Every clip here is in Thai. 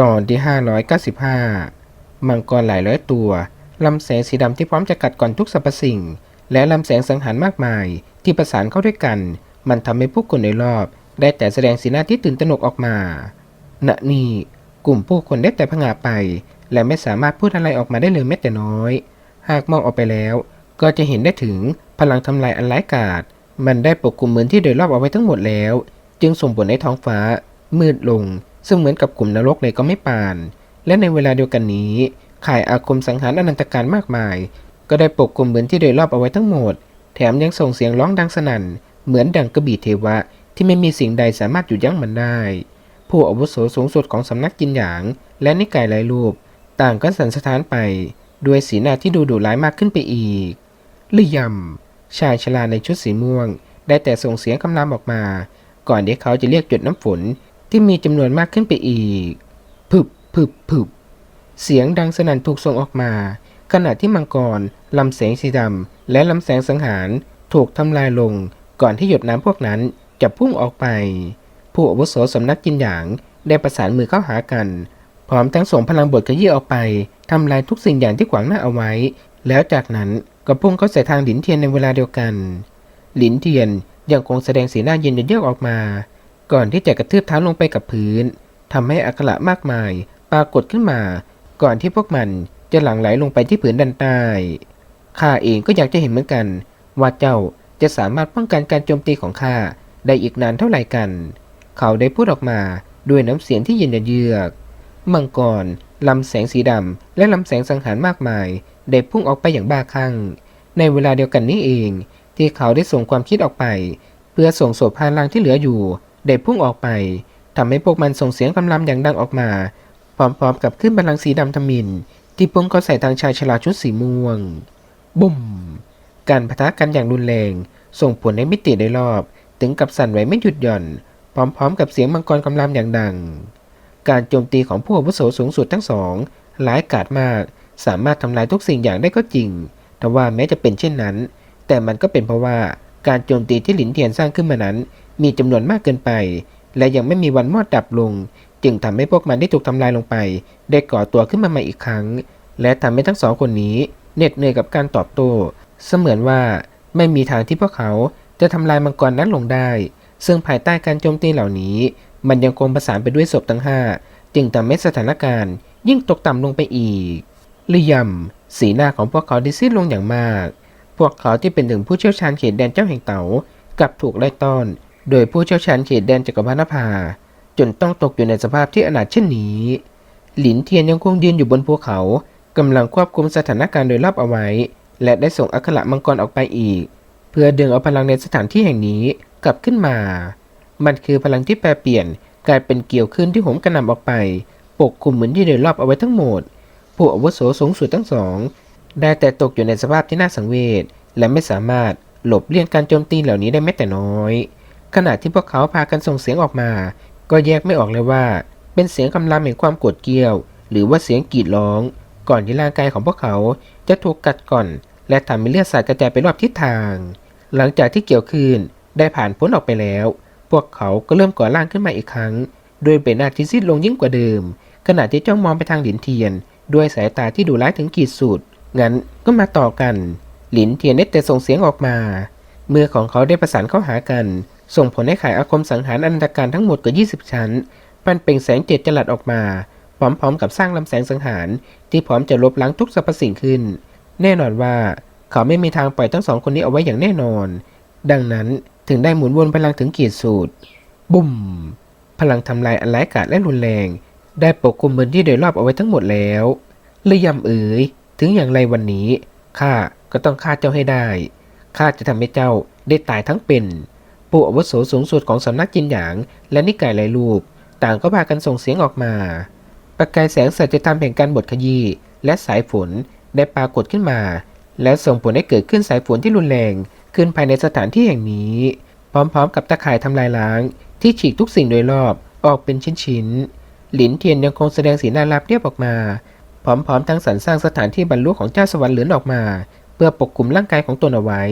ตอนที่ 595 มังกรหลายร้อยตัว ลำแสงสีดำที่พร้อมจะกัดก่อนทุกสรรพสิ่ง และลำแสงสังหารมากมายที่ประสานเข้าด้วยกัน มันทำให้ผู้คนในรอบ ได้แต่แสดงสีหน้าที่ตื่นตระหนกออกมา ณ นี่ กลุ่มผู้คนได้แต่ผงาไป และไม่สามารถพูดอะไรออกมาได้เลยแม้แต่น้อย หากมองออกไปแล้ว ก็จะเห็นได้ถึงพลังทำลายอันร้ายกาจ มันได้ปกคลุมเมืองที่โดยรอบเอาไว้ทั้งหมดแล้ว จึงส่งผลให้ท้องฟ้า มืดลง ซึ่งเหมือนกับกลุ่มนรกเลยก็ไม่ปาน และในเวลาเดียวกันนี้ข่ายอาคมสังหารอนันตการมากมาย ก็ได้ปกคลุมเหมืองที่โดยรอบเอาไว้ทั้งหมด แถมยังส่งเสียงร้องดังสนั่น เหมือนดังกระบี่เทวะ ที่ไม่มีสิ่งใดสามารถหยุดยั้งมันได้ ผู้อาวุโสสูงสุดของสำนักจินหยาง และนิกายหลายรูป ต่างก็สันสะท้านไปด้วยสีหน้าที่ดูดุร้ายมากขึ้นไปอีกลี่ยำชายชราในชุดสีม่วง ได้แต่ส่งเสียงคำรามออกมา ก่อนที่เขาจะเรียกหยดน้ำฝน ที่มีจำนวนมากขึ้นไปอีก ผึบผึบผึบเสียงดังสนั่นถูกส่งออกมา ขณะที่มังกรลำแสงสีดำและลำแสงสังหารถูกทำลายลง ก่อนที่หยดน้ำพวกนั้นจะพุ่งออกไป ผู้อาวุโสสำนักจินหยางได้ประสานมือเข้าหากัน พร้อมทั้งส่งพลังบทขยี้ออกไปทำลายทุกสิ่งอย่างที่ขวางหน้าเอาไว้ แล้วจากนั้นก็พุ่งเข้าใส่ทางหลินเทียนในเวลาเดียวกัน หลินเทียนยังคงแสดงสีหน้าเย็นเยือกออกมา ก่อนที่จะกระทืบเท้าลงไปกับพื้นทำให้อักขระมากมาย ปรากฏขึ้นมา ก่อนที่พวกมันจะหลั่งไหลลงไปที่ผืนด้านใต้ข้าเองก็อยากจะเห็นเหมือนกัน ว่าเจ้าจะสามารถป้องกันการโจมตีของข้าได้อีกนานเท่าไหร่กัน เขาได้พูดออกมาด้วยน้ำเสียงที่เย็นเยือกมังกรลำแสงสีดำและลำแสงสังหารมากมายได้พุ่งออกไปอย่างบ้าคลั่ง ในเวลาเดียวกันนี้เอง ที่เขาได้ส่งความคิดออกไป เพื่อส่งโสพานลังที่เหลืออยู่ ได้พุ่งออกไปทำให้พวกมันส่งเสียงคำรามอย่างดังออกมา พร้อมๆกับขึ้นบัลลังสีดำทมิน ที่พุ่งเข้าใส่ทางชายชราชุดสีม่วง บุ้มการปะทะกันอย่างรุนแรง ส่งผลในมิติโดยรอบ ถึงกับสั่นไหวไม่หยุดหย่อน พร้อมๆ กับเสียงมังกรคำรามอย่างดัง การโจมตีของผู้อาวุโสสูงสุดทั้งสองร้ายกาจมาก สามารถทำลายทุกสิ่งอย่างได้ก็จริง แต่ว่าแม้จะเป็นเช่นนั้น แต่มันก็เป็นเพราะว่าการโจมตีที่หลินเทียนสร้างขึ้นมานั้น มีจำนวนมากเกินไป และยังไม่มีวันมอดดับลง จึงทำให้พวกมันที่ถูกทำลายลงไป ได้ก่อตัวขึ้นมาใหม่อีกครั้ง และทำให้ทั้งสองคนนี้เหน็ดเหนื่อยกับการตอบโต้ เสมือนว่าไม่มีทางที่พวกเขาจะทำลายมังกรนั้นลงได้ ซึ่งภายใต้การโจมตีเหล่านี้ มันยังคงประสานไปด้วยศพทั้งห้าจึงทำให้สถานการณ์ยิ่งตกต่ำลงไปอีกลี่ยำสีหน้าของพวกเขาได้ซีดลงอย่างมาก พวกเขาที่เป็นถึงผู้เชี่ยวชาญเขตแดนเจ้าแห่งเต๋ากลับถูกไล่ต้อน โดยผู้เชี่ยวชาญเขตแดนจักรพรรดินภาจนต้องตกอยู่ในสภาพที่อนาถเช่นนี้ หลินเทียนยังคงยืนอยู่บนภูเขากำลังควบคุมสถานการณ์โดยรอบเอาไว้ และได้ส่งอัคระมังกรออกไปอีก เพื่อดึงเอาพลังในสถานที่แห่งนี้กลับขึ้นมา มันคือพลังที่แปรเปลี่ยนกลายเป็นเกี่ยวขึ้นที่โหมกระหน่ำออกไป ปกคลุมเหมือนที่โดยรอบเอาไว้ทั้งหมด ผู้อาวุโสสูงสุดทั้งสอง ได้แต่ตกอยู่ในสภาพที่น่าสังเวชและไม่สามารถหลบเลี่ยงการโจมตีเหล่านี้ได้แม้แต่น้อย ขณะที่พวกเขาพากันส่งเสียงออกมา ก็แยกไม่ออกเลยว่า เป็นเสียงคำรามแห่งความโกรธเกรี้ยว หรือว่าเสียงกรีดร้อง ก่อนที่ร่างกายของพวกเขาจะถูกกัดก่อน และทำให้เลือดสาดกระจายไปรอบทิศทาง หลังจากที่เกี่ยวคืนได้ผ่านพ้นออกไปแล้ว พวกเขาก็เริ่มก่อร่างขึ้นมาอีกครั้งโดยเป็นหน้าที่ซีดลงยิ่งกว่าเดิม ขณะที่จ้องมองไปทางหลินเทียน ด้วยสายตาที่ดุร้ายถึงขีดสุดงั้นก็มาต่อกัน หลินเทียนได้แต่ส่งเสียงออกมามือของเขาได้ประสานเข้าหากัน ส่งผลให้ขายอาคมสังหารอนันตการทั้งหมดกว่า 20 ชั้น ปันเปล่งแสงเจ็ดจลัดออกมา พร้อมๆกับสร้างลำแสงสังหาร ที่พร้อมจะลบล้างทุกสรรพสิ่งขึ้น แน่นอนว่าเขาไม่มีทางปล่อยทั้งสองคนนี้เอาไว้อย่างแน่นอน ดังนั้นถึงได้หมุนวนพลังถึงขีดสุดบุ้มพลังทำลายอันร้ายกาจและรุนแรง ได้ปกคลุมพื้นที่โดยรอบเอาไว้ทั้งหมดแล้วเลยยำเอ๋ยถึงอย่างไรวันนี้ข้าก็ต้องฆ่าเจ้าให้ได้ข้าจะทำให้เจ้าได้ตายทั้งเป็น ปู่อาวุโสสูงสุดของสำนักจินหยาง และนิกายหลายรูป ต่างก็พากันส่งเสียงออกมา ประกายแสงสัจธรรมแห่งการบดขยี้และสายฝนได้ปรากฏขึ้นมา และส่งผลให้เกิดขึ้นสายฝนที่รุนแรง ขึ้นภายในสถานที่แห่งนี้ พร้อมๆ กับตะข่ายทำลายล้าง ที่ฉีกทุกสิ่งโดยรอบออกเป็นชิ้นๆหลินเทียนยังคงแสดงสีหน้าราบเรียบออกมา พร้อมๆ ทั้งสรรสร้างสถานที่บรรลุของเจ้าสวรรค์เหลือนออกมา เพื่อปกคลุมร่างกายของตนเอาไว้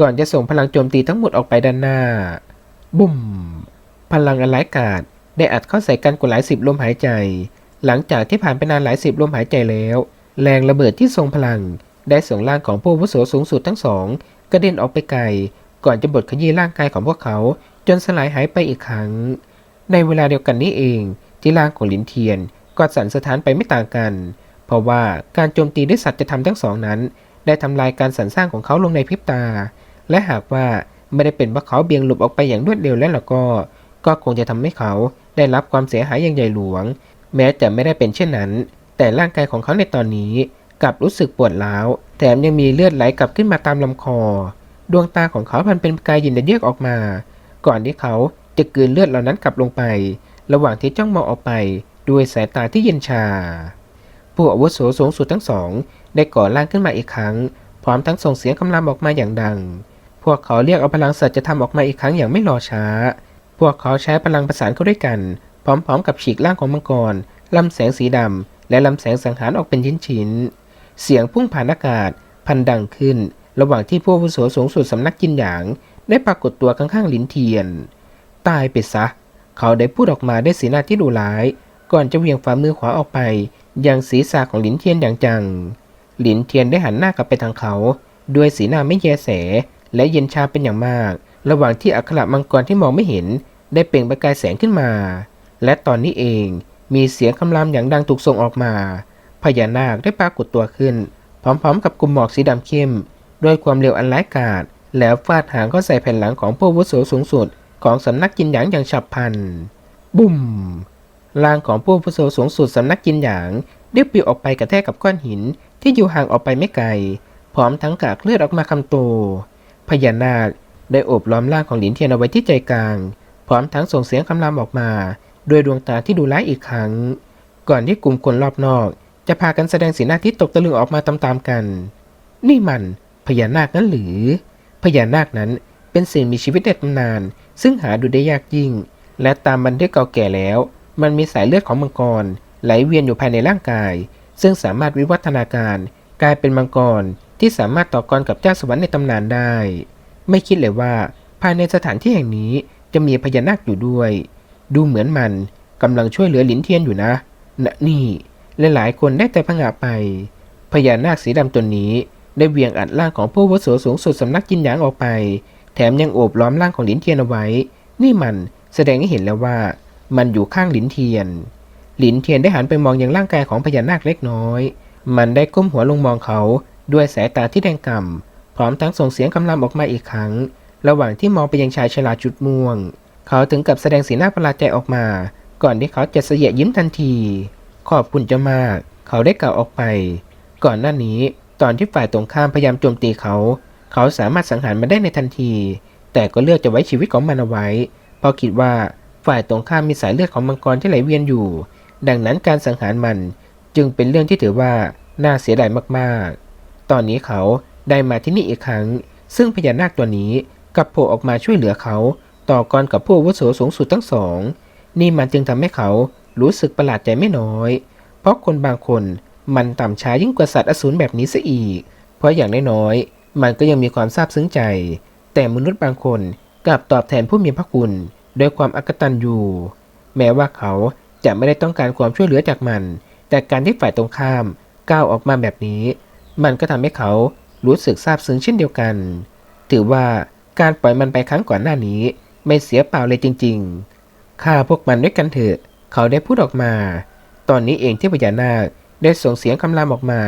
ก่อนจะส่งพลังโจมตีทั้งหมดออกไปด้านหน้า บุ้ม พลังอันร้ายกาจได้อัดเข้าใส่กันกว่าหลายสิบลมหายใจ หลังจากที่ผ่านไปนานหลายสิบลมหายใจแล้ว แรงระเบิดที่ทรงพลัง ได้ส่งร่างของผู้วุโสสูงสุดทั้งสองกระเด็นออกไปไกล ก่อนจะบดขยี้ร่างกายของพวกเขา จนสลายหายไปอีกครั้ง ในเวลาเดียวกันนี้เองที่ร่างของหลินเทียนก็สั่นสะท้านไปไม่ต่างกัน เพราะว่าการโจมตีด้วยสัตว์จะทำทั้งสองนั้น ได้ทำลายการสรรสร้างของเขาลงในพริบตา และหากว่าไม่ได้เป็นว่าเขาเบี่ยงหลบออกไปอย่างรวดเร็วแล้วล่ะก็ ก็คงจะทำให้เขาได้รับความเสียหายอย่างใหญ่หลวง แม้จะไม่ได้เป็นเช่นนั้น แต่ร่างกายของเขาในตอนนี้กลับรู้สึกปวดร้าว แถมยังมีเลือดไหลกลับขึ้นมาตามลำคอ ดวงตาของเขาพันเป็นกายยินเยือกออกมา ก่อนที่เขาจะกลืนเลือดเหล่านั้นกลับลงไป ระหว่างที่จ้องมองออกไปด้วยสายตาที่เย็นชา ผู้อาวุโสสูงสุดทั้งสอง ได้ก่อร่างขึ้นมาอีกครั้ง พร้อมทั้งส่งเสียงคำรามออกมาอย่างดัง วกเขาเรียกเอาพลังสัตว์จะทำออกมาอีกครั้งอย่างไม่รอช้า พวกเขาใช้พลังประสานเข้าด้วยกัน พร้อมๆกับฉีกร่างของมังกรลำแสงสีดำและลำแสงสังหารออกเป็นชิ้นๆ เสียงพุ่งผ่านอากาศ พันดังขึ้น ระหว่างที่ผู้วุโสสูงสุดสำนักจินหยาง ได้ปรากฏตัวข้างๆลินเทียน ตายไปซะ เขาได้พูดออกมาด้วยสีหน้าที่ดุร้าย ก่อนจะเหวี่ยงฝ่ามือขวาออกไป ยังศีรษะของหลินเทียนอย่างจังหลินเทียนได้หันหน้ากลับไปทางเขา ด้วยสีหน้าไม่แยแส และเย็นชาเป็นอย่างมาก ระหว่างที่อัคระมังกรที่มองไม่เห็น ได้เปล่งประกายแสงขึ้นมา และตอนนี้เองมีเสียงคำรามอย่างดังถูกส่งออกมา พญานาคได้ปรากฏตัวขึ้น พร้อมๆ กับกลุ่มหมอกสีดำเข้มด้วยความเร็วอันร้ายกาจแล้วฟาดหางเข้าใส่แผ่นหลังของผู้วุโสสูงสุด ของสำนักจินหยางอย่างฉับพลัน บุ้มร่างของผู้วุโสสูงสุดสำนักจินหยางได้ปลิวออกไปกระแทกกับก้อนหินที่อยู่ห่างออกไปไม่ไกล พร้อมทั้งกากเลือดออกมาคำโต พญานาคได้โอบล้อมร่างของหลินเทียนเอาไว้ที่ใจกลาง พร้อมทั้งส่งเสียงคำรามออกมา ด้วยดวงตาที่ดูร้ายอีกครั้ง ก่อนที่กลุ่มคนรอบนอก จะพากันแสดงสีหน้าที่ตกตะลึงออกมาตามๆกัน นี่มันพญานาคนั้นหรือ พญานาคนั้นเป็นสิ่งมีชีวิตในตำนาน ซึ่งหาดูได้ยากยิ่ง และตามบันทึกเก่าแก่แล้ว มันมีสายเลือดของมังกร ไหลเวียนอยู่ภายในร่างกาย ซึ่งสามารถวิวัฒนาการกลายเป็นมังกร ที่สามารถต่อกรกับเจ้าสวรรค์ในตำนานได้ ไม่คิดเลยว่า ภายในสถานที่แห่งนี้จะมีพญานาคอยู่ด้วย ดูเหมือนมันกำลังช่วยเหลือหลินเทียนอยู่นะนะนี่ลหลายๆคนได้แต่พงะไป พญานาคสีดำตัวนี้ ได้เวียงอัดร่างของผู้วุโสสูงสุดสำนักจินหยางออกไป แถมยังโอบล้อมร่างของหลินเทียนเอาไว้ นี่มันแสดงให้เห็นแล้วว่า มันอยู่ข้างหลินเทียน หลินเทียนได้หันไปมองยังร่างกายของพญานาคเล็กน้อย มันได้ก้มหัวลงมองเขา ด้วยสายตาที่แดงก่ำพร้อมทั้งส่งเสียงคำรามออกมาอีกครั้ง ระหว่างที่มองไปยังชายชราจุดม่วง เขาถึงกับแสดงสีหน้าประหลาดใจออกมา ก่อนที่เขาจะเสียยิ้มทันที ขอบคุณเจ้ามาก เขาได้กล่าวออกไป ก่อนหน้านี้ตอนที่ฝ่ายตรงข้ามพยายามโจมตีเขา เขาสามารถสังหารมันได้ในทันที แต่ก็เลือกจะไว้ชีวิตของมันเอาไว้ เพราะคิดว่าฝ่ายตรงข้ามมีสายเลือดของมังกรที่ไหลเวียนอยู่ ดังนั้นการสังหารมันจึงเป็นเรื่องที่ถือว่าน่าเสียดายมากๆ ตอนนี้เขาได้มาที่นี่อีกครั้ง ซึ่งพญานาคตัวนี้กลับโผล่ออกมาช่วยเหลือเขา ต่อกรกับผู้วุโสสูงสุดทั้งสอง นี่มันจึงทำให้เขารู้สึกประหลาดใจไม่น้อย เพราะคนบางคนมันต่ำช้ายิ่งกว่าสัตว์อสูรแบบนี้ซะอีก เพราะอย่างน้อยๆมันก็ยังมีความซาบซึ้งใจ แต่มนุษย์บางคนกลับตอบแทนผู้มีพระคุณด้วยความอักตันอยู่ แม้ว่าเขาจะไม่ได้ต้องการความช่วยเหลือจากมัน แต่การที่ฝ่ายตรงข้ามก้าวออกมาแบบนี้ มันก็ทำให้เขารู้สึกซาบซึ้งเช่นเดียวกัน ถือว่าการปล่อยมันไปครั้งก่อนหน้านี้ ไม่เสียเปล่าเลยจริงๆฆ่าพวกมันด้วยกันเถอะ เขาได้พูดออกมา ตอนนี้เองที่พญานาคได้ส่งเสียงคำรามออกมา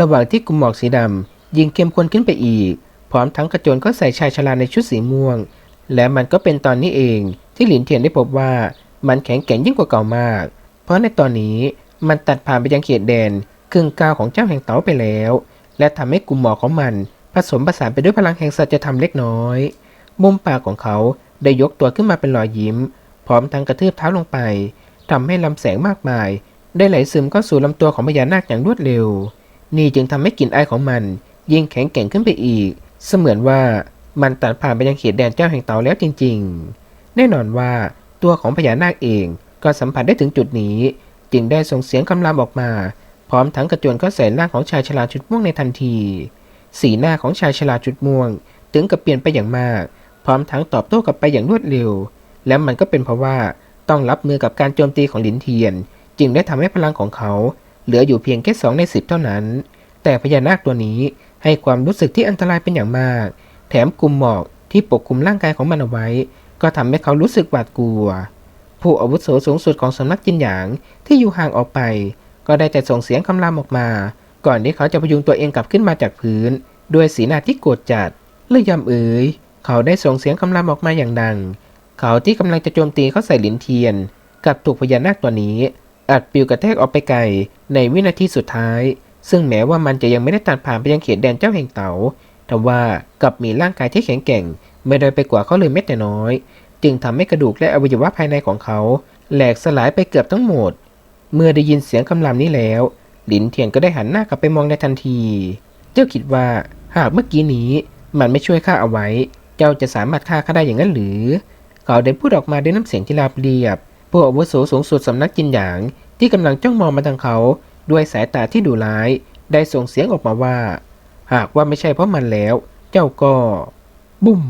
ระหว่างที่กลุ่มหมอกสีดำยิงเข้มข้นขึ้นไปอีก พร้อมทั้งกระโจนก็ใส่ชายชราในชุดสีม่วง และมันก็เป็นตอนนี้เองที่หลินเทียนได้พบว่ามันแข็งแกร่งยิ่งกว่าเก่ามาก เพราะในตอนนี้มันตัดผ่านไปยังเขตแดน ครึ่งกาวของเจ้าแห่งเต๋าไปแล้ว และทำให้กลุ่มหมอกของมัน ผสมผสานไปด้วยพลังแห่งสัจธรรมเล็กน้อย มุมปากของเขาได้ยกตัวขึ้นมาเป็นรอยยิ้ม พร้อมทั้งกระทืบเท้าลงไปทำให้ลำแสงมากมาย ได้ไหลซึมเข้าสู่ลำตัวของพญานาคอย่างรวดเร็ว นี่จึงทำให้กลิ่นไอของมัน ยิ่งแข็งแกร่งขึ้นไปอีก เสมือนว่ามันตัดผ่านไปยังเขตแดนเจ้าแห่งเต๋าแล้วจริง ๆ แน่นอนว่าตัวของพญานาคเองก็สัมผัสได้ถึงจุดนี้ จึงได้ส่งเสียงคำรามออกมา พร้อมทั้งกระโจนเข้าใส่ร่างของชายชราชุดม่วงในทันที สีหน้าของชายชราชุดม่วง ถึงกับเปลี่ยนไปอย่างมาก พร้อมทั้งตอบโต้กลับไปอย่างรวดเร็ว และมันก็เป็นเพราะว่าต้องรับมือกับการโจมตีของหลินเทียน จึงได้ทำให้พลังของเขาเหลืออยู่เพียงแค่สองในสิบเท่านั้น แต่พญานาคตัวนี้ให้ความรู้สึกที่อันตรายเป็นอย่างมาก แถมกลุ่มหมอกที่ปกคลุมร่างกายของมันเอาไว้ ก็ทำให้เขารู้สึกหวาดกลัว ผู้อาวุโสสูงสุดของสำนักจินหยางที่อยู่ห่างออกไป ก็ได้แต่ส่งเสียงคำรามออกมา ก่อนที่เขาจะพยุงตัวเองกลับขึ้นมาจากพื้น ด้วยสีหน้าที่โกรธจัดเลื่อยยำเอ๋ยเขาได้ส่งเสียงคำรามออกมาอย่างดัง เขาที่กำลังจะโจมตีเขาใส่หลินเทียน กับถูกพญานาคตัวนี้อัดปิวกระแทกออกไปไกลในวินาทีสุดท้าย ซึ่งแม้ว่ามันจะยังไม่ได้ตัดผ่านไปยังเขตแดนเจ้าแห่งเต๋าแต่ว่ากับมีร่างกายที่แข็งแกร่ง ไม่ได้ไปกว่าเขาเลยแม้แต่น้อย จึงทำให้กระดูกและอวัยวะภายในของเขา แหลกสลายไปเกือบทั้งหมด เมื่อได้ยินเสียงคำรามนี้แล้ว หลินเทียนก็ได้หันหน้ากลับไปมองในทันที เจ้าคิดว่าหากเมื่อกี้นี้มันไม่ช่วยข้าเอาไว้ เจ้าจะสามารถฆ่าข้าได้อย่างนั้นหรือ เขาได้พูดออกมาด้วยน้ำเสียงที่ราบเรียบผู้อาวุโสสูงสุดสำนักจินหยาง ที่กำลังจ้องมองมาทางเขา ด้วยสายตาที่ดุร้าย ได้ส่งเสียงออกมาว่า หากว่าไม่ใช่เพราะมันแล้ว เจ้าก็ บุ้ม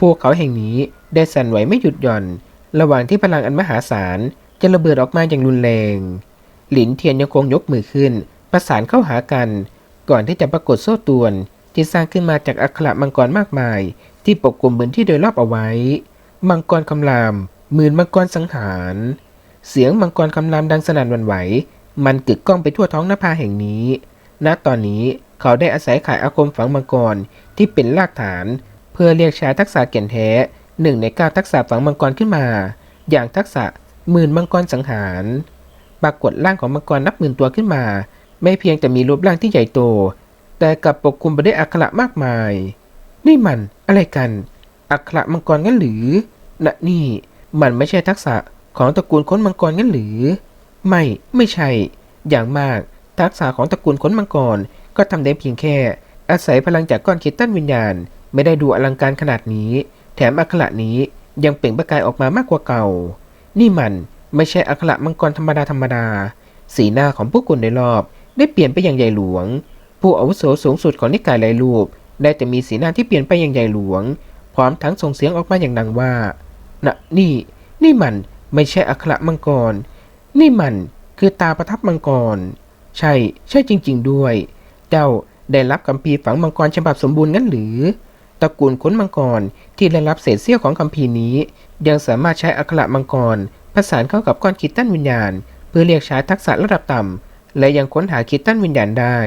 พวกเขาแห่งนี้ได้สั่นไหวไม่หยุดหย่อน ระหว่างที่พลังอันมหาศาล จะระเบิดออกมาอย่างรุนแรง หลินเทียนยังคงยกมือขึ้น ประสานเข้าหากัน ก่อนที่จะปรากฏโซ่ตวนที่สร้างขึ้นมาจากอัคระมังกรมากมาย ที่ปกคลุมพื้นที่โดยรอบเอาไว้ มังกรคำรามหมื่นมังกรสังหาร เสียงมังกรคำรามดังสนั่นหวันไหว มันกึกก้องไปทั่วท้องนภาแห่งนี้ ณ ตอนนี้เขาได้อาศัยขายอาคมฝังมังกรที่เป็นรากฐาน เพื่อเรียกใช้ทักษะเก่นแท้หนึ่งในเก้าทักษะฝังมังกรขึ้นมา อย่างทักษะ หมื่นมังกรสังหาร ปรากฏร่างของมังกรนับหมื่นตัวขึ้นมา ไม่เพียงแต่มีรูปร่างที่ใหญ่โต แต่กลับปกคลุมไปด้วยอักขระมากมาย นี่มันอะไรกัน อักขระมังกรงั้นหรือนะนี่มันไม่ใช่ทักษะของตระกูลค้นมังกรงั้นหรือ ไม่ไม่ใช่ อย่างมากทักษะของตระกูลค้นมังกรก็ทำได้เพียงแค่ อาศัยพลังจากก้อนคิดตั้นวิญญาณ ไม่ได้ดูอลังการขนาดนี้ แถมอักขระนี้ยังเปล่งประกายออกมามากกว่าเก่า นี่มันไม่ใช่อักขระมังกรธรรมดาธรรมดา สีหน้าของผู้คนในรอบ ได้เปลี่ยนไปอย่างใหญ่หลวง ผู้อาวุโสสูงสุดของนิกายหลายรูป ได้แต่มีสีหน้าที่เปลี่ยนไปอย่างใหญ่หลวง พร้อมทั้งส่งเสียงออกมาอย่างดังว่าน่ะนี่ นี่มันไม่ใช่อัคระมังกร นี่มันคือตาประทับมังกร ใช่ ใช่จริง ๆ ด้วย เจ้าได้รับคัมภีฝังมังกรฉบับสมบูรณ์งั้นหรือ ตระกูลค้นมังกรที่ได้รับเศษเสี้ยวของคัมภีร์นี้ ยังสามารถใช้อัคระมังกรผสานเข้ากับก้อนคิดตันวิญญาณ เพื่อเรียกใช้ทักษะระดับต่ำและยังค้นหาคิดตันวิญญาณได้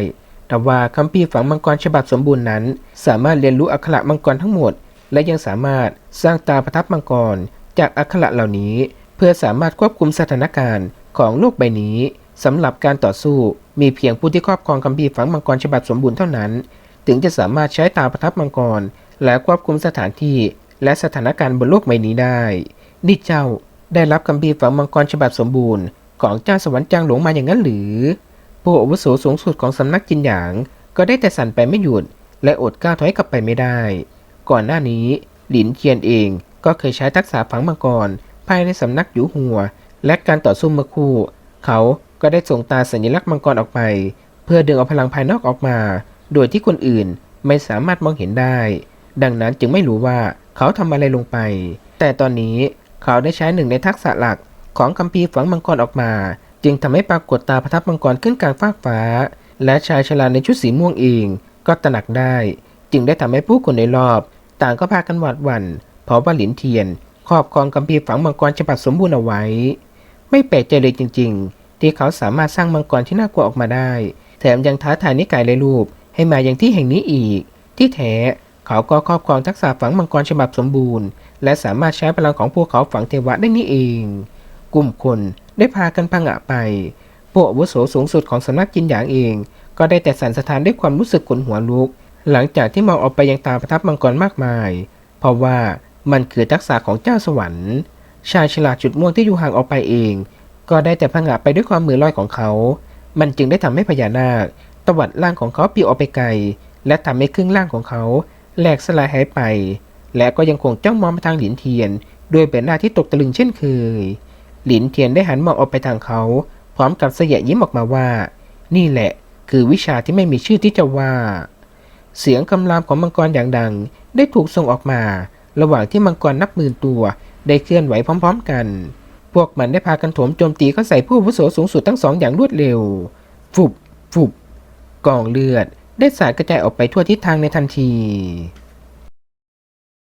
แต่ว่าคัมภีร์ฝังมังกรฉบับสมบูรณ์นั้น สามารถเรียนรู้อัคระมังกรทั้งหมด และยังสามารถสร้างตาประทับมังกร จากอักขระเหล่านี้ เพื่อสามารถควบคุมสถานการณ์ของโลกใบนี้สำหรับการต่อสู้มีเพียงผู้ที่ครอบครองคัมภีร์ฝังมังกรฉบับสมบูรณ์เท่านั้น ถึงจะสามารถใช้ตาประทับมังกร และควบคุมสถานที่และสถานการณ์บนโลกใบนี้ได้ นี่เจ้าได้รับคัมภีฝังมังกรฉบับสมบูรณ์ของเจ้าสวรรค์จางหลวงมาอย่างนั้นหรือ ผู้อาวุโสสูงสุดของสำนักจินหยาง ก็ได้แต่สั่นไปไม่หยุด และอดก้าวถอยกลับไปไม่ได้ ก่อนหน้านี้หลินเทียนเองก็เคยใช้ทักษะฝังมังกร ภายในสำนักอยู่หัว และการต่อสู้เมื่อคู่ เขาก็ได้ส่งตาสัญลักษณ์มังกรออกไป เพื่อดึงเอาพลังภายนอกออกมา โดยที่คนอื่นไม่สามารถมองเห็นได้ ดังนั้นจึงไม่รู้ว่าเขาทำอะไรลงไป แต่ตอนนี้เขาได้ใช้หนึ่งในทักษะหลักของคัมภีร์ฝังมังกรออกมา จึงทำให้ปรากฏตาประทับมังกรขึ้นกลางฟากฟ้า และชายชราในชุดสีม่วงเองก็ตระหนักได้ จึงได้ทำให้ผู้คนในรอบ ต่างก็พากันหวาดหวั่นเพราะว่าหลินเทียน ครอบครองคัมภีร์ฝังมังกรฉบับสมบูรณ์เอาไว้ ไม่แปลกใจเลยจริง ๆ ที่เขาสามารถสร้างมังกรที่น่ากลัวออกมาได้ แถมยังท้าทายนิกายเลยรูปให้มาอย่างที่แห่งนี้อีก ที่แท้ เขาก็ครอบครองทักษะฝังมังกรฉบับสมบูรณ์ และสามารถใช้พลังของพวกเขาฝังเทวะได้นี่เอง กลุ่มคนได้พากันพังะไปพวกอาวุโสสูงสุดของสำนักจินหยางเอง ก็ได้แต่สั่นสะท้านด้วยความรู้สึกขนหัวลุก หลังจากที่มองออกไปยังตาประทับมังกรมากมาย เพราะว่ามันคือทักษะของเจ้าสวรรค์ ชายฉลาดจุดม่วงที่อยู่ห่างออกไปเอง ก็ได้แต่พังะไปด้วยความมือลอยของเขา มันจึงได้ทำให้พญานาคตวัดร่างของเขาปิวออกไปไกล และทำให้ครึ่งร่างของเขา แหลกสลายหายไป และก็ยังคงจ้องมองไปทางหลินเทียน ด้วยใบหน้าที่ตกตะลึงเช่นเคย หลินเทียนได้หันมองออกไปทางเขา พร้อมกับเสียยิ้มออกมาว่า นี่แหละ คือวิชาที่ไม่มีชื่อที่จะว่า เสียงคำรามของมังกรอย่างดัง ได้ถูกส่งออกมา ระหว่างที่มังกรนับหมื่นตัว ได้เคลื่อนไหวพร้อม ๆ กัน พวกมันได้พากันโถมโจมตีเข้าใส่ผู้วุโสสูงสุดทั้งสองอย่างรวดเร็ว ฟุบ ฟุบกองเลือด ได้สาดกระจายออกไปทั่วทิศทางในทันที